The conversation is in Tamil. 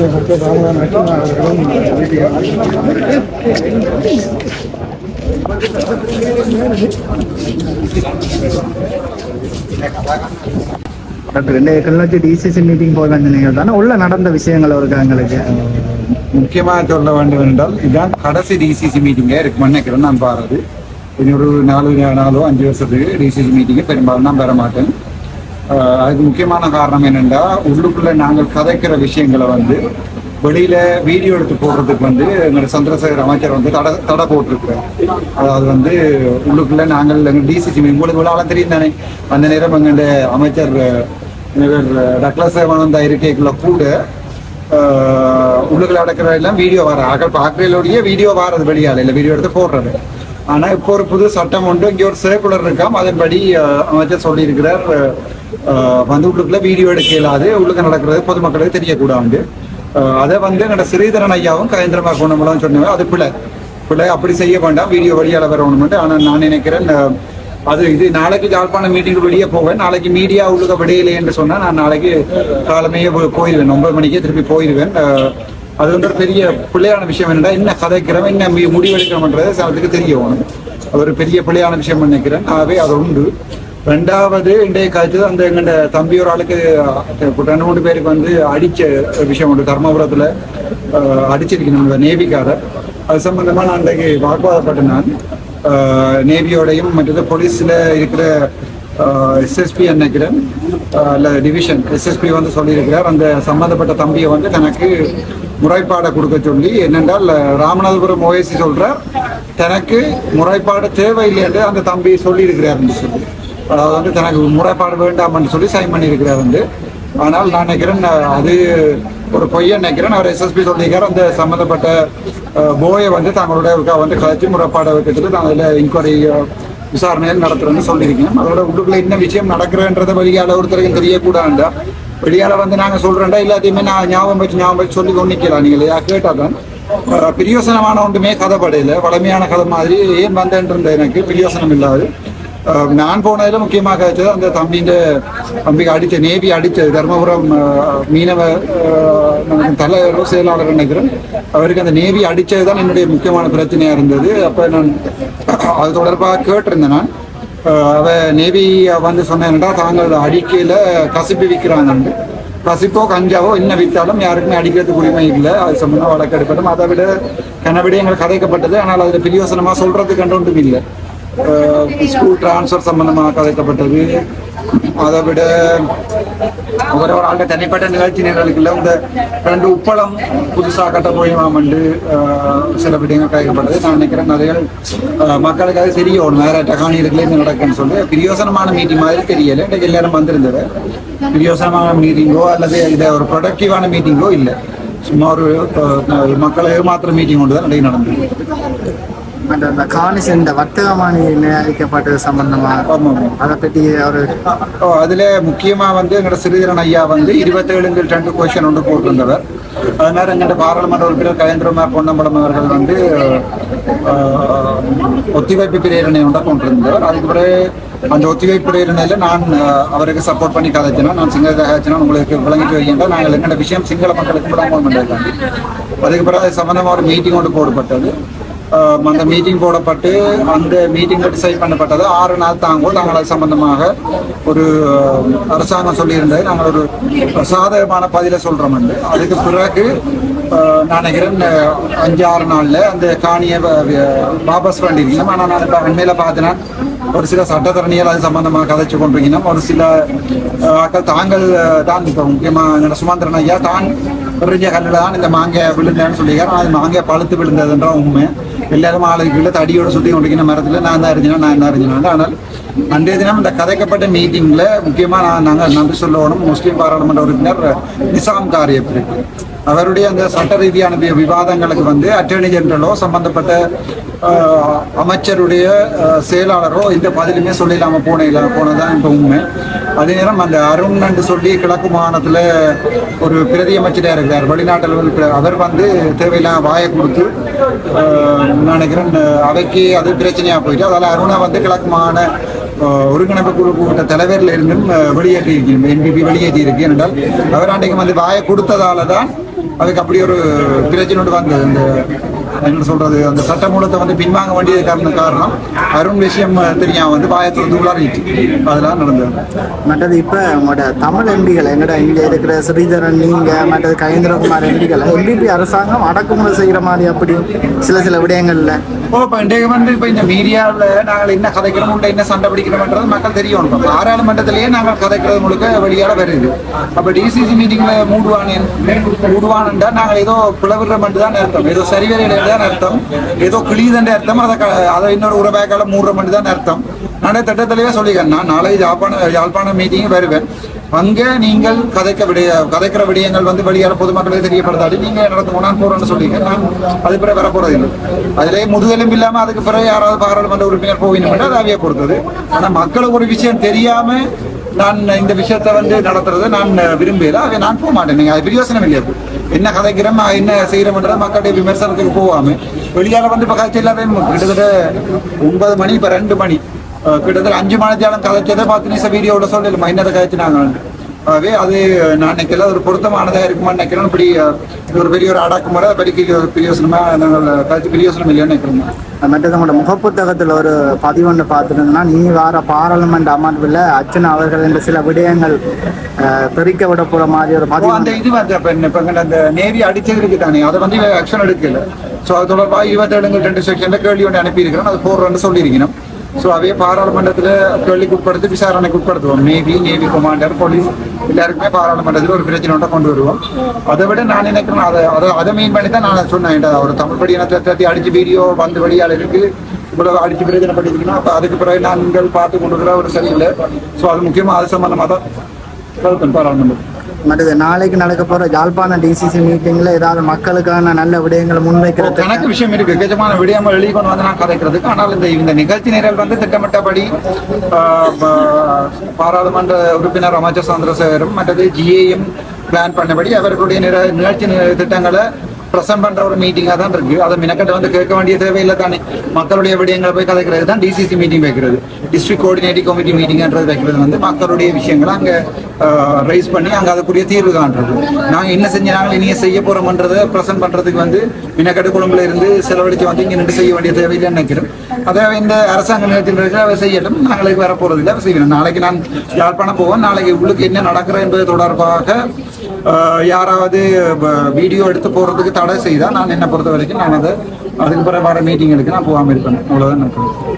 டாக்டர் ராமநாதன் லட்சுமணன் அவர்களும் கிளிநொச்சி டிசிசி மீட்டிங் போய் நீங்கள் தானே உள்ள நடந்த விஷயங்கள் ஒரு எங்களுக்கு. முக்கியமாக சொல்ல வேண்டும் என்றால் இதுதான் கடைசி டிசிசி மீட்டிங்கே இருக்கு. நினைக்கிறேன் நான் பாருது. இன்னொரு நாலு நாலோ அஞ்சு வருஷத்துக்கு டிசிசி மீட்டிங்கு பெரும்பாலும் நான் பெற மாட்டேன். அதுக்கு முக்கியமான காரணம் என்னென்னா உள்ளுக்குள்ள நாங்கள் கதைக்கிற விஷயங்களை வந்து வெளியில வீடியோ எடுத்து போடுறதுக்கு வந்து எங்களோட சந்திரசேகர் அமைச்சர் வந்து தடை தடை போட்டிருக்கிறார். அதாவது வந்து உள்ளுக்குள்ள நாங்கள் எங்கள் டிசிசி உங்களுக்கு விழாலாம் தெரியும் தானே? அந்த நேரம் எங்களுடைய அமைச்சர் டக்ளஸ் சேவானந்தா இருக்கைக்குள்ள கூட உள்ளுக்குள்ள அடக்கிற எல்லாம் வீடியோ வர அகல் பார்க்கறதோடய வீடியோ வாரது வெளியால் இல்லை வீடியோ எடுத்து போடுறது. ஆனால் இப்போ ஒரு புது சட்டம் உண்டு இங்கே ஒரு சர்க்குலர் இருக்காம் அதன்படி அமைச்சர் சொல்லியிருக்கிறார். வந்து உள்ளுக்குள்ள வீடியோ எடுக்க இயலாது உள்ளுக்கு நடக்கிறது பொதுமக்களுக்கு தெரியக்கூடாது. அதை வந்து எங்களோட ஸ்ரீதரன் ஐயாவும் கயந்திரமா கொண்டவங்களும் சொன்னவங்க அது பிள்ளை. பிள்ளை அப்படி செய்ய வேண்டாம் வீடியோ வழியால் வரணும்ட்டு ஆனால் நான் நினைக்கிறேன் அது இது நாளைக்கு யாழ்ப்பாணம் மீட்டிங் வெளியே போவேன். நாளைக்கு மீடியா உள்ளுக விடையிலே என்று சொன்னால் நான் நாளைக்கு காலமையே போயிடுவேன் ஒன்பது மணிக்கே திருப்பி போயிடுவேன் அது வந்து ஒரு பெரிய பிள்ளையான விஷயம் என்னடா என்ன கதைக்கிறோம் என்ன முடிவெடுக்கிறோம்ன்றது சிலத்துக்கு தெரிய வேணும். ஒரு பெரிய பிள்ளையான விஷயம் நினைக்கிறேன். ஆகவே அது உண்டு. ரெண்டாவது இன்றைய காய்ச்சல் அந்த எங்கள்ட தம்பி ஒரு ஆளுக்கு ரெண்டு மூணு பேருக்கு வந்து அடிச்ச விஷயம் உண்டு. தர்மபுரத்துல அஹ், அடிச்சிருக்கணும் இந்த நேவிக்காரர் அது சம்பந்தமா நான் இன்றைக்கு வாக்குவாதப்பட்டேன் நான். நேவியோடையும் மற்றது போலீஸில் இருக்கிற எஸ்எஸ்பி நினைக்கிறேன் ஆஹ் இல்ல டிவிஷன் எஸ்எஸ்பி வந்து சொல்லியிருக்கிறார். அந்த சம்பந்தப்பட்ட தம்பியை வந்து தனக்கு முறைப்பாடை கொடுக்க சொல்லி என்னென்றால் ராமநாதபுரம் ஓஎஸ்சி சொல்றார் தனக்கு முறைப்பாடு தேவையில்லை என்று அந்த தம்பி சொல்லியிருக்கிறார் சொல்லி. வந்து தனக்கு முறைப்பாடு வேண்டாம்னு சொல்லி சைன் பண்ணியிருக்கிறார் வந்து. ஆனால் நான் நினைக்கிறேன் அது ஒரு பொய்யை நினைக்கிறேன். அவர் எஸ்எஸ்பி சொல்லியிருக்கார் அந்த சம்மந்தப்பட்ட போயை வந்து தங்களுடைய வந்து கட்சி முறைப்பாடை வைக்கிறதுக்கு நான் அதில் இன்கொயரி விசாரணைகள் நடத்துறேன்னு சொல்லியிருக்கேன் அதோட உள்ளுக்குள்ள என்ன விஷயம் நடக்கிறன்றதை வெளியால ஒருத்தருக்கும் தெரியக்கூடாண்டா வெளியால வந்து நாங்கள் சொல்றேன்டா எல்லாத்தையுமே நான் ஞாபகம் வச்சு ஞாபகம் வச்சு சொல்லி கொண்டிக்கலாம் நீங்கள் இல்லையா கேட்டால் தான் பிரியோசனமான ஒன்றுமே கதைப்படையில. வளமையான கதை மாதிரி ஏன் வந்தேன்றது எனக்கு பிரியோசனம் இல்லாது. நான் போனதுல முக்கியமாக அந்த தம்பிന്റെ தம்பிக்கு அடித்த நேவி அடித்த தர்மபுரம் மீனவ தலைவர் செயலாளர் நினைக்கிறேன் அவருக்கு அந்த நேவி அடித்தது தான் என்னுடைய முக்கியமான பிரச்சனையாக இருந்தது. அப்போ நான் அது தொடர்பாக கேட்டிருந்தேன் நான். அவ நேவி வந்து சொன்னேன்டா தாங்கள் அடிக்கையில் கசிப்பு விற்கிறாங்கண்டு கசிப்போ கஞ்சாவோ என்ன விற்றாலும் யாருக்குமே அடிக்கிறதுக்கு உரிமை இல்லை. அது சம்பந்தமா வழக்கெடுப்படும் அதை விட கனவிட எங்களுக்கு கதைக்கப்பட்டது. ஆனால் அதில் பிரியோசனமாக சொல்கிறது கண்டு ஒன்றும் இல்லை. ஸ்கூல் டிரான்ஸ்ஃபர் சம்பந்தமாக கதைக்கப்பட்டது அதை விட ஒரு ஒரு ஆளுடைய தனிப்பட்ட நிகழ்ச்சி நிரலுக்குள்ள இந்த ரெண்டு உப்பளம் புதுசாக கட்ட போயுமாமண்டு சில விடயங்கள் கதைக்கப்பட்டது நான் நினைக்கிறேன் நிறைய அஹ், மக்களுக்கு அது தெரியணும் வேற டகானி இருக்குல்ல இந்த நடக்குன்னு சொல்லி. பிரியோசனமான மீட்டிங் மாதிரி தெரியல. இன்றைக்கு எல்லாரும் வந்திருந்தது. பிரியோசனமான மீட்டிங்கோ அல்லது இதை ஒரு ப்ரொடக்டிவான மீட்டிங்கோ இல்லை. சும்மா ஒரு மக்களை ஏமாத்துற மீட்டிங் கொண்டு தான் நிறைய நடந்தது. அந்த அந்த காணிஸ் இந்த வர்த்தகமானி நிர்ணயிக்கப்பட்டது சம்பந்தமா? ஆமாம். ஆமாம் அதை பற்றி ஒரு அதுல முக்கியமா வந்து எங்களோட சிறிதரன் ஐயா வந்து இருபத்தேழுங்க ரெண்டு கொஸ்டின் ஒன்று போட்டிருந்தவர். அது மாதிரி எங்கள்ட பாராளுமன்ற உறுப்பினர் கயேந்திரமார் பொன்னம்பலம் அவர்கள் வந்து ஒத்திவைப்பு பிரேரணை ஒன்றை கொண்டிருந்தவர். அதுக்கு பிறகு அந்த ஒத்திவைப்பு பிரேரணையில நான் அவருக்கு சப்போர்ட் பண்ணி கதைச்சினா நான் சிங்கள கதைச்சினா உங்களுக்கு விளங்கிட்டு வைக்கின்ற நாங்கள் எங்களோட விஷயம் சிங்கள மக்களுக்கு விளம்பரம் பண்ணுறதுக்காண்டி அதுக்கு பிறகு அது சம்பந்தமா ஒரு மீட்டிங் ஒன்று போடப்பட்டது. அந்த மீட்டிங் போடப்பட்டு அந்த மீட்டிங் டிசைட் பண்ணப்பட்டது ஆறு நாள் தாங்கும் நாங்கள் அது சம்பந்தமாக ஒரு அரசாங்கம் சொல்லியிருந்தது. நாங்கள் ஒரு சாதகமான பதிலை சொல்றோம் அதுக்கு பிறகு நான் நினைக்கிறேன் அஞ்சு ஆறு நாளில் அந்த காணியை வாபஸ் பண்ணிருக்கணும் ஆனால் நான் இப்போ அண்மையில் பார்த்தேன்னா ஒரு சில சட்டத்தரணிகள் அது சம்பந்தமாக கதைச்சு கொண்டிருக்கணும் ஒரு சில ஆக்கள் ஆட்கள் தாங்கள் தான் இப்போ முக்கியமாக என்னோட சுமந்திரன் ஐயா தான் பெரிய கல்லில் தான் இந்த மாங்காய் விழுந்தேன்னு சொல்லியிருக்காரு. அது மாங்காய் பழுத்து விழுந்ததுன்ற உண்மை. எல்லாரும் ஆளுக்குள்ள தடியோட சுற்றி கொண்டிருக்கிற மரத்தில் நான் தான் அறிஞ்சினா நான் தான் அறிஞ்சினா ஆனால் அன்றைய தினம் இந்த கதைக்கப்பட்ட மீட்டிங்கில் முக்கியமாக நான் நாங்கள் நன்றி சொல்லணும். முஸ்லீம் பாராளுமன்ற உறுப்பினர் நிசாம் காரியப் அவருடைய அந்த சட்ட ரீதியான விவாதங்களுக்கு வந்து அட்டர்னி ஜெனரலோ சம்பந்தப்பட்ட அமைச்சருடைய செயலாளரோ இந்த பதிலுமே சொல்லிடாம போன இல்லை போனதுதான் இப்போ உண்மை. அதே நேரம் அந்த அருண் என்று சொல்லி கிழக்கு மாகாணத்தில் ஒரு பிரதி அமைச்சராக இருக்கிறார் வெளிநாட்டில் அவர் வந்து தேவையில்லாம வாயை கொடுத்து நினைக்கிறேன் அவைக்கு அது பிரச்சனையாக போயிட்டு அதால் அருணை வந்து கிழக்கு மாகாண ஒருங்கிணைப்பு குழு கூட்ட தலைவரில் இருந்தும் வெளியேற்றி இருக்கிறோம் என்பிபி வெளியேற்றி இருக்கு என்றால் அவர் அன்றைக்கு வந்து வாயை கொடுத்ததால தான் அதுக்கு அப்படி ஒரு பிரச்சனை வந்தது இந்த என்ன சொல்றது அந்த சட்டமூலத்தை வந்து பின்வாங்க வேண்டியது காரணம் காரணம் அருண் விஷயம் தெரியாம வந்து பாயத்திலிருந்து உள்ளாரிச்சு அதெல்லாம் நடந்தது. மற்றது இப்ப உங்களோட தமிழ் எம்பிகள் எங்கட இங்க இருக்கிற ஸ்ரீதரன் நீங்க மற்றது கயேந்திரகுமார் எம்பிகள் எம்பிபி அரசாங்கம் அடக்குமுறை செய்யற மாதிரி அப்படி சில சில விடயங்கள்ல. ஓ இப்போ இன்றைக்கு வந்து இப்போ இந்த மீடியாவில் நாங்கள் என்ன கதைக்கிறோம் என்ன சண்டை பிடிக்கிறோம்ன்றது மக்கள் தெரியும். இப்போ பாராளுமன்றத்திலேயே நாங்கள் கதைக்கிறது முழுக்க வெளியால வருது. அப்போ டிசிசி மீட்டிங்கில் மூடுவானேன் மூடுவானுண்டா நாங்கள் ஏதோ பிளவிடுறோம்னு தான் அர்த்தம். ஏதோ சரிவரையில தான் அர்த்தம் ஏதோ கிளிதண்ட அர்த்தம் அதை க- அதை இன்னொரு ஒரு மூடுற மணி தான் அர்த்தம் நானே திட்டத்திலேயே சொல்லிக்கிறேன் நான் நாளை யாழ்ப்பாண யாழ்ப்பாண மீட்டிங் வருவேன் அங்கே நீங்கள் கதைக்க விடைய கதைக்கிற விடயங்கள் வந்து வெளியால பொதுமக்களுக்கு தெரியப்படுத்தாடி நீங்க நடந்து போனான் போறேன்னு சொல்லிங்க நான் அது பிறகு வர போறது இல்லை அதிலே முதுகெலும்பு இல்லாம அதுக்கு பிறகு யாராவது பாராளுமன்ற உறுப்பினர் போகணும் அது அவையை பொறுத்தது ஆனா மக்களுக்கு ஒரு விஷயம் தெரியாம நான் இந்த விஷயத்தை வந்து நடத்துறதை நான் விரும்பல அதை நான் போக மாட்டேன் நீங்க அது பிரயோசனம் இல்லையா என்ன கதைக்கிறோம் என்ன செய்கிறோம்ன்ற மக்களுடைய விமர்சனத்துக்கு போகாம வெளியால் வந்து இப்போ கதைச்சு எல்லாத்தையும் கிட்டத்தட்ட ஒன்பது மணி இப்போ ரெண்டு மணி. கிட்டத்தட்ட அஞ்சு மணித்தியாலம் கதைச்சதை பார்த்து நிமிஷம் வீடியோட சொல்லலுமா என்னதை கதைச்சினாங்க ஆகவே அது நான் நினைக்கல ஒரு பொருத்தமானதா இருக்குமான்னு நினைக்கிறேன் இப்படி ஒரு பெரிய ஒரு அடக்குமுறை ஒரு பிரியோசனமா நாங்கள் கழிச்சு பிரியோசனம் இல்லையான்னு நினைக்கிறோம். மற்றது உங்களோட முகப்புத்தகத்துல ஒரு பதிவு ஒன்று பார்த்துருந்தோம்னா நீ வார பாராளுமன்ற அமர்வில் அர்ச்சனா அவர்கள் என்ற சில விடயங்கள் அஹ், தெரிக்க விட போற மாதிரி ஒரு பதிவு அந்த இது வந்து இப்ப அந்த நேவி அடிச்சதுக்கு தானே அதை வந்து ஆக்ஷன் எடுக்கல. ஸோ அது தொடர்பாக இருபத்தேழுங்க ரெண்டு செக்ஷன்ல கேள்வி ஒன்று அனுப்பியிருக்கிறோம் அது போடுறோன்னு சொல்லியிருக்கணும் ஸோ அவையே பாராளுமன்றத்தில் கேள்விக்கு உட்படுத்தி விசாரணைக்கு உட்படுத்துவோம். நேவி நேவி கமாண்டர் போலீஸ் எல்லாருக்குமே பாராளுமன்றத்தில் ஒரு பிரச்சனை ஒன்றை கொண்டு வருவோம். அதை விட நான் நினைக்கிறேன் அதை அதை அதை மீன் பண்ணி தான் நான் சொன்னேன். ஒரு தமிழ் படி இனத்தை தட்டி அடிச்சு வீடியோ வந்து வழியால் இருக்கு இவ்வளவு அடிச்சு பிரச்சனை பண்ணிருக்கணும் அப்போ அதுக்கு பிறகு நாங்கள் பார்த்து கொண்டு இருக்கிற ஒரு சரியில்லை. ஸோ அது முக்கியமாக அது சம்பந்தமாக தான் பாராளுமன்றம் மற்றது நாளைக்கு நடக்க போற ஜாழ்ப்பாண டிசிசி மீட்டிங்ல ஏதாவது மக்களுக்கான நல்ல விடயங்களை முன்வைக்கிறது எனக்கு விஷயம் இருக்கு. கஜமான விடயங்கள் வெளியே கொண்டு வந்து நான் கதைக்கிறதுக்கு. ஆனால் இந்த இந்த நிகழ்ச்சி நிரல் வந்து திட்டமிட்டபடி பாராளுமன்ற உறுப்பினர் அமைச்சர் சந்திரசேகரும் மற்றது ஜிஏஎம் பிளான் பண்ணபடி அவர்களுடைய நிகழ்ச்சி திட்டங்களை ப்ரெசென்ட் பண்ற ஒரு மீட்டிங்காக தான் இருக்கு. அதை மினக்கட்ட வந்து கேட்க வேண்டிய தேவையில்லை தானே. மக்களுடைய விடயங்களை போய் கதைக்கிறது தான் டிசிசி மீட்டிங் வைக்கிறது. டிஸ்ட்ரிக்ட் கோஆர்டினேட்டிவ் கமிட்டி மீட்டிங்ன்றது வைக்கிறது வந்து மக்களுடைய விஷயங்களை அங்கே ரைஸ் பண்ணி அங்கே அதுக்குரிய தீர்வு காண்றது. நாங்கள் என்ன செஞ்சு நாங்கள் இனிய செய்ய போறோம்ன்றதை ப்ரெசென்ட் பண்றதுக்கு வந்து மினக்கட்டு குழம்புல இருந்து செலவழித்து வந்து இங்கே நின்று செய்ய வேண்டிய தேவையில்லைன்னு நினைக்கிறோம். அதை இந்த அரசாங்க நிலையத்தில் இருக்கிற அதை செய்யட்டும். நாங்களுக்கு வர போறது இல்லை செய்யணும். நாளைக்கு நான் யாழ்ப்பாணம் போவோம். நாளைக்கு உள்ளுக்கு என்ன நடக்கிறோம் என்பது தொடர்பாக யாராவது வீடியோ எடுத்து போறதுக்கு தடை செய்தால் நான் என்னை பொறுத்த வரைக்கும் நான் அதை அதுக்கு பிறகு வர மீட்டிங்களுக்கு நான் போகாமல் இருப்பேன். அவ்வளோதான் நினைக்கிறேன்